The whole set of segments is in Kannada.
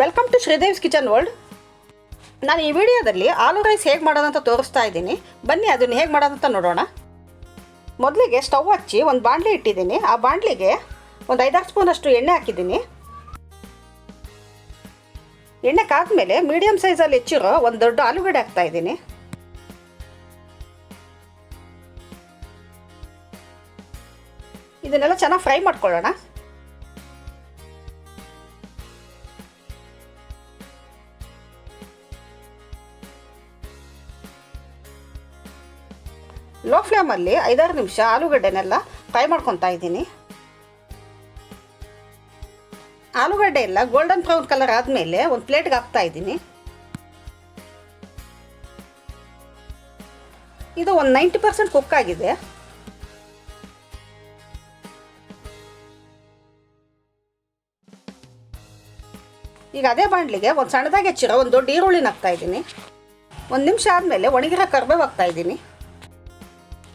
Welcome to Shridev's kitchen world ನಾನು ಈ ವಿಡಿಯೋದಲ್ಲಿ ಆಲೂ ರೈಸ್ ಹೇಗೆ ಮಾಡೋದಂತ ತೋರಿಸ್ತಾ ಇದ್ದೀನಿ. ಬನ್ನಿ ಅದನ್ನು ಹೇಗೆ ಮಾಡೋದಂತ ನೋಡೋಣ. ಮೊದಲಿಗೆ ಸ್ಟವ್ ಹಚ್ಚಿ ಒಂದು ಬಾಣಲಿ ಇಟ್ಟಿದ್ದೀನಿ. ಆ ಬಾಣಲಿಗೆ ಒಂದು ಐದಾರು ಸ್ಪೂನಷ್ಟು ಎಣ್ಣೆ ಹಾಕಿದ್ದೀನಿ. ಎಣ್ಣೆ ಕಾದ್ಮೇಲೆ ಮೀಡಿಯಮ್ ಸೈಜಲ್ಲಿ ಹೆಚ್ಚಿರೋ ಒಂದು ದೊಡ್ಡ ಆಲೂಗಡ್ಡೆ ಹಾಕ್ತಾ ಇದ್ದೀನಿ. ಇದನ್ನೆಲ್ಲ ಚೆನ್ನಾಗಿ ಫ್ರೈ ಮಾಡ್ಕೊಳ್ಳೋಣ. ಲೋ ಫ್ಲೇಮಲ್ಲಿ ಐದಾರು ನಿಮಿಷ ಆಲೂಗಡ್ಡೆನೆಲ್ಲ ಫ್ರೈ ಮಾಡ್ಕೊತಾ ಇದ್ದೀನಿ. ಆಲೂಗಡ್ಡೆ ಎಲ್ಲ ಗೋಲ್ಡನ್ ಬ್ರೌನ್ ಕಲರ್ ಆದಮೇಲೆ ಒಂದು ಪ್ಲೇಟ್ಗೆ ಹಾಕ್ತಾ ಇದ್ದೀನಿ. ಇದು ಒಂದು ನೈಂಟಿ ಪರ್ಸೆಂಟ್ ಕುಕ್ ಆಗಿದೆ. ಈಗ ಅದೇ ಬಾಣಲಿಗೆ ಒಂದು ಸಣ್ಣದಾಗಿ ಹೆಚ್ಚಿರೋ ಒಂದು ದೊಡ್ಡ ಈರುಳ್ಳಿನ ಹಾಕ್ತಾ ಇದ್ದೀನಿ. ಒಂದು ನಿಮಿಷ ಆದಮೇಲೆ ಒಣಗಿರೋ ಕರ್ಬೇವು ಹಾಕ್ತಾ ಇದ್ದೀನಿ.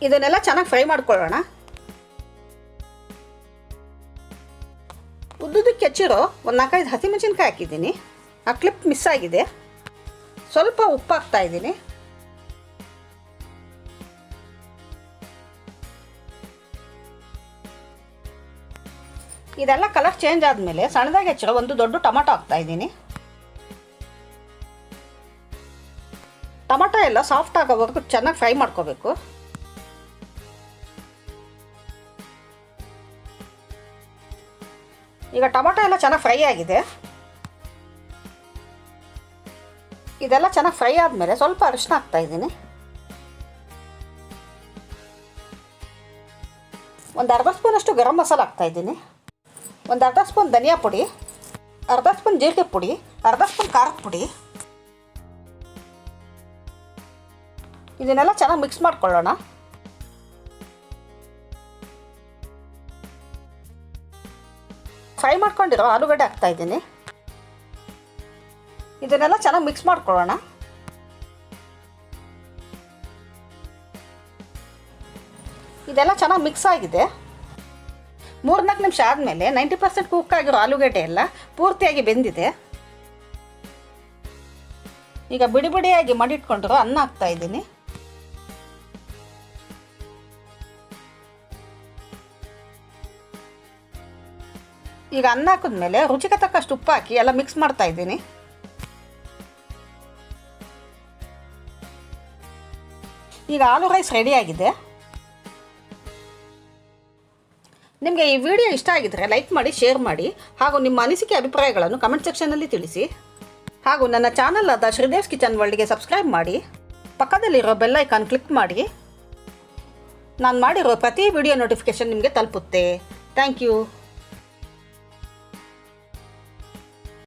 ಇದನ್ನೆಲ್ಲ ಚೆನ್ನಾಗಿ ಫ್ರೈ ಮಾಡ್ಕೊಳ್ಳೋಣ. ಉದ್ದುದಕ್ಕೆ ಹೆಚ್ಚಿರೋ ಒಂದು ನಾಲ್ಕೈದು ಹಸಿಮೆಣಸಿನ್ಕಾಯಿ ಹಾಕಿದ್ದೀನಿ. ಆ ಕ್ಲಿಪ್ ಮಿಸ್ ಆಗಿದೆ. ಸ್ವಲ್ಪ ಉಪ್ಪು ಹಾಕ್ತಾ ಇದ್ದೀನಿ. ಇದೆಲ್ಲ ಕಲರ್ ಚೇಂಜ್ ಆದಮೇಲೆ ಸಣ್ಣದಾಗಿ ಹೆಚ್ಚಿರೋ ಒಂದು ದೊಡ್ಡ ಟೊಮಾಟೊ ಹಾಕ್ತಾ ಇದ್ದೀನಿ. ಟೊಮಾಟೊ ಎಲ್ಲ ಸಾಫ್ಟ್ ಆಗೋವರೆಗೂ ಚೆನ್ನಾಗಿ ಫ್ರೈ ಮಾಡ್ಕೋಬೇಕು. ಈಗ ಟೊಮೊಟೊ ಎಲ್ಲ ಚೆನ್ನಾಗಿ ಫ್ರೈ ಆಗಿದೆ. ಇದೆಲ್ಲ ಚೆನ್ನಾಗಿ ಫ್ರೈ ಆದಮೇಲೆ ಸ್ವಲ್ಪ ಅರಿಶಿನ ಹಾಕ್ತಾ ಇದ್ದೀನಿ. ಒಂದು ಅರ್ಧ ಸ್ಪೂನಷ್ಟು ಗರಂ ಮಸಾಲ ಹಾಕ್ತಾ ಇದ್ದೀನಿ. ಒಂದು ಅರ್ಧ ಸ್ಪೂನ್ ಧನಿಯಾ ಪುಡಿ, ಅರ್ಧ ಸ್ಪೂನ್ ಜೀರಿಗೆ ಪುಡಿ, ಅರ್ಧ ಸ್ಪೂನ್ ಖಾರದ ಪುಡಿ. ಇದನ್ನೆಲ್ಲ ಚೆನ್ನಾಗಿ ಮಿಕ್ಸ್ ಮಾಡ್ಕೊಳ್ಳೋಣ. ಫ್ರೈ ಮಾಡ್ಕೊಂಡಿರೋ ಆಲೂಗಡ್ಡೆ ಹಾಕ್ತಾ ಇದ್ದೀನಿ. ಇದನ್ನೆಲ್ಲ ಚೆನ್ನಾಗಿ ಮಿಕ್ಸ್ ಮಾಡ್ಕೊಳ್ಳೋಣ. ಇದೆಲ್ಲ ಚೆನ್ನಾಗಿ ಮಿಕ್ಸ್ ಆಗಿದೆ. ಮೂರ್ನಾಲ್ಕು ನಿಮಿಷ ಆದಮೇಲೆ ನೈಂಟಿ ಪರ್ಸೆಂಟ್ ಕುಕ್ ಆಗಿರೋ ಆಲೂಗಡ್ಡೆ ಎಲ್ಲ ಪೂರ್ತಿಯಾಗಿ ಬೆಂದಿದೆ. ಈಗ ಬಿಡಿ ಬಿಡಿಯಾಗಿ ಮಾಡಿಟ್ಕೊಂಡಿರೋ ಅನ್ನ ಹಾಕ್ತಾ ಇದ್ದೀನಿ. ಈಗ ಅನ್ನ ಹಾಕಿದ್ಮೇಲೆ ರುಚಿಗೆ ತಕ್ಕಷ್ಟು ಉಪ್ಪು ಹಾಕಿ ಎಲ್ಲ ಮಿಕ್ಸ್ ಮಾಡ್ತಾ ಇದ್ದೀನಿ. ಈಗ ಆಲೂ ರೈಸ್ ರೆಡಿಯಾಗಿದೆ ನಿಮಗೆ ಈ ವಿಡಿಯೋ ಇಷ್ಟ ಆಗಿದ್ದರೆ ಲೈಕ್ ಮಾಡಿ ಶೇರ್ ಮಾಡಿ, ಹಾಗೂ ನಿಮ್ಮ ಅನಿಸಿಕೆ ಅಭಿಪ್ರಾಯಗಳನ್ನು ಕಮೆಂಟ್ ಸೆಕ್ಷನಲ್ಲಿ ತಿಳಿಸಿ. ಹಾಗೂ ನನ್ನ ಚಾನಲ್ ಆದ ಶ್ರೀದೇವ್ಸ್ ಕಿಚನ್ ವರ್ಲ್ಡ್ಗೆ ಸಬ್ಸ್ಕ್ರೈಬ್ ಮಾಡಿ. ಪಕ್ಕದಲ್ಲಿರೋ ಬೆಲ್ ಐಕಾನ್ ಕ್ಲಿಕ್ ಮಾಡಿ. ನಾನು ಮಾಡಿರೋ ಪ್ರತಿ ವಿಡಿಯೋ ನೋಟಿಫಿಕೇಷನ್ ನಿಮಗೆ ತಲುಪುತ್ತೆ. Thank you